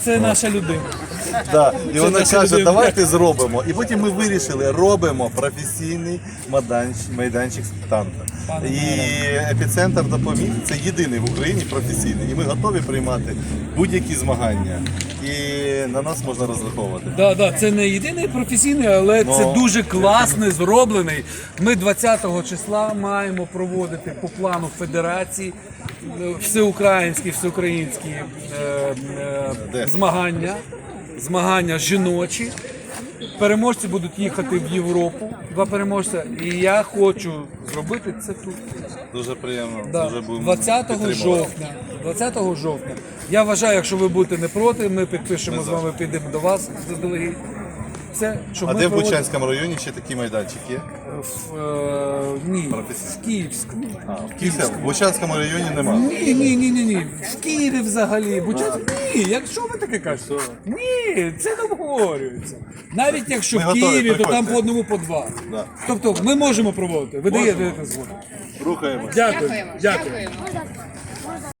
Це наша людина. Да. І вона каже, давайте зробимо. І потім ми вирішили, робимо професійний майданчик, майданчик з танка. І епіцентр допоміг. Це єдиний в Україні професійний. І ми готові приймати будь-які змагання. І на нас можна розраховувати. Да, да, це не єдиний професійний, але Ну. це дуже класний, зроблений. Ми 20 числа маємо проводити по плану федерації е, всеукраїнські, всеукраїнські е, е, змагання, змагання жіночі. Переможці будуть їхати в Європу, два переможця. І я хочу зробити це тут. Дуже приємно. Да. Дуже будемо 20 жовтня. 20 жовтня. Я вважаю, якщо ви будете не проти, ми підпишемо Ми з вами, підемо до вас заздалегідь. Це, що А ми де в проводимо- Бучанському районі ще такий майданчик є? В, е, ні, в Київському. А, в Київському. В Бучанському районі нема. Ні, ні, ні, ні, ні. В Києві взагалі. Бучанськ... Ні, якщо ви таке кажете. Ні, це не обговорюється. Навіть якщо Ми в готові, Києві, то там приходьте. по одному, по два. Да. Тобто ми можемо проводити. Ви даєте згоду. Рухаємось. Дякую. Дякуємо. Дякую. Дякуємо.